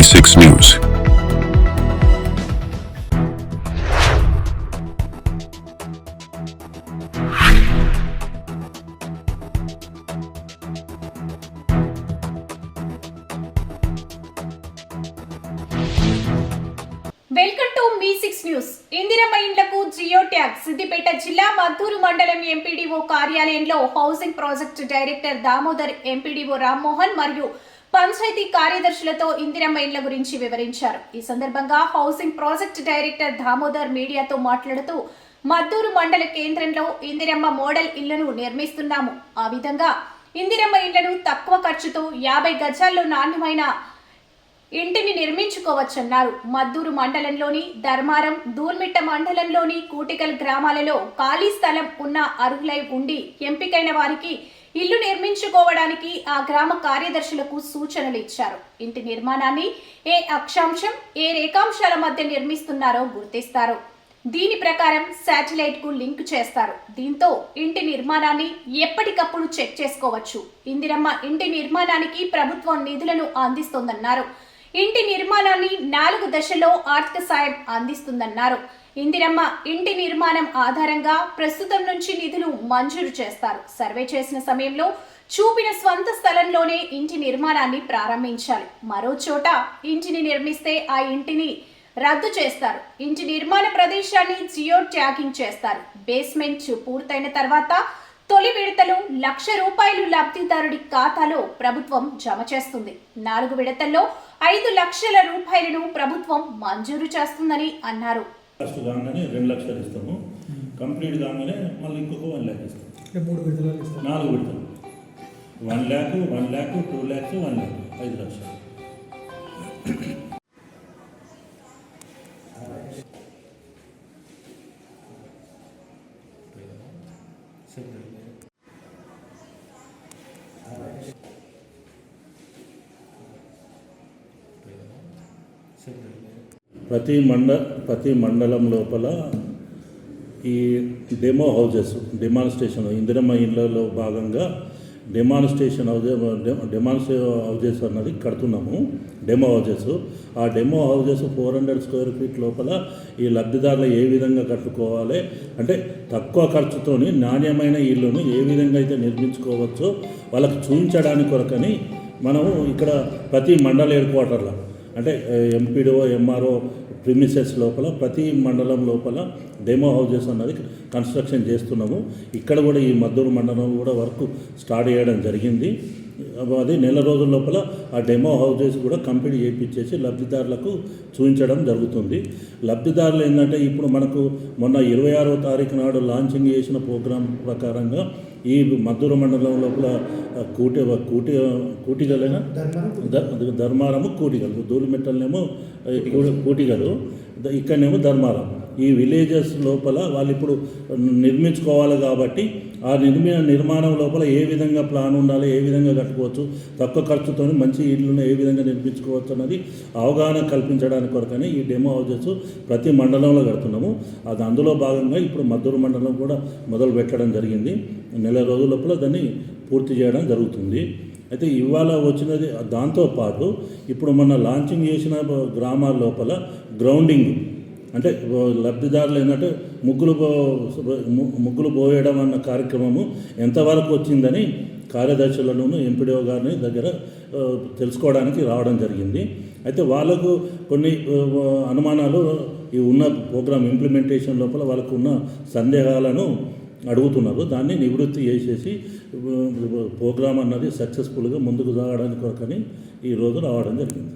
News. Welcome to మీ six news. Indiramma ఇండ్లకు geo tag. Siddipet జిల్లా మద్దూరు మండలం ఎంపీడీఓ కార్యాలయంలో housing project director Damodar MPDO Rammohan మరియు పంచాయతీ కార్యదర్శులతో ఇందిరమ్మ ఇండ్ల గురించి వివరించారు. ఈ సందర్భంగా హౌసింగ్ ప్రాజెక్ట్ డైరెక్టర్ దామోదర్ మీడియాతో మాట్లాడుతూ మద్దూరు మండల కేంద్రంలో ఇందిరమ్మ మోడల్ ఇళ్ళను నిర్మిస్తున్నాము. ఆ విధంగా ఇందిరమ్మ ఇండ్లను తక్కువ ఖర్చుతో యాభై గజాల్లో నాణ్యమైన ఇంటిని నిర్మించుకోవచ్చన్నారు. మద్దూరు మండలంలోని ధర్మారం దూర్మిట్ట మండలంలోని కూటికల్ గ్రామాలలో ఖాళీ స్థలం ఉన్న అర్హులై ఉండి ఎంపికైన వారికి ఇల్లు నిర్మించుకోవడానికి ఆ గ్రామ కార్యదర్శులకు సూచనలు ఇచ్చారు. ఇంటి నిర్మాణాన్ని ఏ అక్షాంశం ఏ రేఖాంశాల మధ్య నిర్మిస్తున్నారో గుర్తిస్తారు. దీని ప్రకారం శాటిలైట్కు లింక్ చేస్తారు. దీంతో ఇంటి నిర్మాణాన్ని ఎప్పటికప్పుడు చెక్ చేసుకోవచ్చు. ఇందిరమ్మ ఇంటి నిర్మాణానికి ప్రభుత్వం నిధులను అందిస్తోందన్నారు. ఇంటి నిర్మాణాన్ని నాలుగు దశల్లో ఆర్థిక సాయం అందిస్తుందన్నారు. ఇందిరమ్మ ఇంటి నిర్మాణం ఆధారంగా ప్రస్తుతం నుంచి నిధులు మంజూరు చేస్తారు. సర్వే చేసిన సమయంలో చూపిన స్వంత స్థలంలోనే ఇంటి నిర్మాణాన్ని ప్రారంభించాలి. మరో చోట ఇంటిని నిర్మిస్తే ఆ ఇంటిని రద్దు చేస్తారు. ఇంటి నిర్మాణ ప్రదేశాన్ని జియో ట్యాగింగ్ చేస్తారు. బేస్మెంట్ పూర్తయిన తర్వాత తొలి విడతలో లక్ష రూపాయలు లబ్ధిదారుడి ఖాతాలో ప్రభుత్వం జమ చేస్తుంది. నాలుగు విడతల్లో ఐదు లక్షల రూపాయలను ప్రభుత్వం మంజూరు చేస్తుందని అన్నారు. ఫస్ట్ కాగానే రెండు లక్షలు ఇస్తాము. కంప్లీట్ కాగానే మళ్ళీ ఇంకొక వన్ ల్యాక్ మూడు ఇస్తారు నాలుగు విడతలు. One lakh one lakh two lakhs one lakh ఐదు లక్షలు. ప్రతి మండ ప్రతి మండలం లోపల ఈ డెమో హౌజెస్ డెమాన్స్ట్రేషన్ ఇందిరమ్మ ఇళ్ళలో భాగంగా డెమాన్స్ట్రేషన్ హౌజెస్ డెమాన్స్ట్రే హౌజెస్ అన్నది కడుతున్నాము డెమో హౌజెస్. ఆ demo houses four hundred square feet లోపల ఈ లబ్ధిదారులు ఏ విధంగా కట్టుకోవాలి? అంటే తక్కువ ఖర్చుతోని నాణ్యమైన ఇల్లును ఏ విధంగా అయితే నిర్మించుకోవచ్చో వాళ్ళకి చూపించడానికి కొరకని మనము ఇక్కడ ప్రతి మండల హెడ్ క్వార్టర్లో అంటే ఎంపీడీఓ ఎంఆర్ఓ ప్రిమిసెస్ లోపల ప్రతి మండలం లోపల డెమో హౌజెస్ అన్నది కన్స్ట్రక్షన్ చేస్తున్నాము. ఇక్కడ కూడా ఈ మద్దూరు మండలంలో కూడా వర్క్ స్టార్ట్ చేయడం జరిగింది. అది నెల రోజుల లోపల ఆ డెమో హౌజెస్ కూడా కంప్లీట్ చేయించేసి లబ్ధిదారులకు చూపించడం జరుగుతుంది. లబ్ధిదారులు ఏంటంటే ఇప్పుడు మనకు మొన్న ఇరవై ఆరో తారీఖు నాడు లాంచింగ్ చేసిన ప్రోగ్రాం ప్రకారంగా ఈ మద్దూరు మండలం లోపల కూటి కూటి కూటిగలైనా? ధర్మారము కూటిగలు. ధూళిమెట్టలనేమో కూటిగలు. ఇక్కడనేమో ధర్మారం. ఈ విలేజెస్ లోపల వాళ్ళు ఇప్పుడు నిర్మించుకోవాలి కాబట్టి ఆ నిర్మి నిర్మాణం లోపల ఏ విధంగా ప్లాన్ ఉండాలి ఏ విధంగా కట్టుకోవచ్చు తక్కువ ఖర్చుతో మంచి ఇళ్ళను ఏ విధంగా నిర్మించుకోవచ్చు అన్నది అవగాహన కల్పించడానికి కొరకని ఈ డెమో హౌజెస్ ప్రతి మండలంలో కడుతున్నాము. అది అందులో భాగంగా ఇప్పుడు మద్దూరు మండలం కూడా మొదలు పెట్టడం జరిగింది. నెల రోజుల లోపల దాన్ని పూర్తి చేయడం జరుగుతుంది. అయితే ఇవాళ వచ్చినది దాంతోపాటు ఇప్పుడు మన లాంచింగ్ చేసిన గ్రామాల లోపల గ్రౌండింగ్ అంటే లబ్ధిదారులు ఏంటంటే ముగ్గులు పో- ము- ముగ్గులు పోయడం అన్న కార్యక్రమము ఎంతవరకు వచ్చిందని కార్యదర్శులను ఎంపీడీఓ గారిని దగ్గర తెలుసుకోవడానికి రావడం జరిగింది. అయితే వాళ్ళకు కొన్ని అనుమానాలు ఈ ఉన్న ప్రోగ్రామ్ ఇంప్లిమెంటేషన్ లోపల వాళ్ళకు ఉన్న సందేహాలను అడుగుతున్నారు. దాన్ని నివృత్తి చేసేసి ప్రోగ్రామ్ అన్నది సక్సెస్ఫుల్గా ముందుకు సాగడానికి కొరకని ఈరోజు రావడం జరిగింది.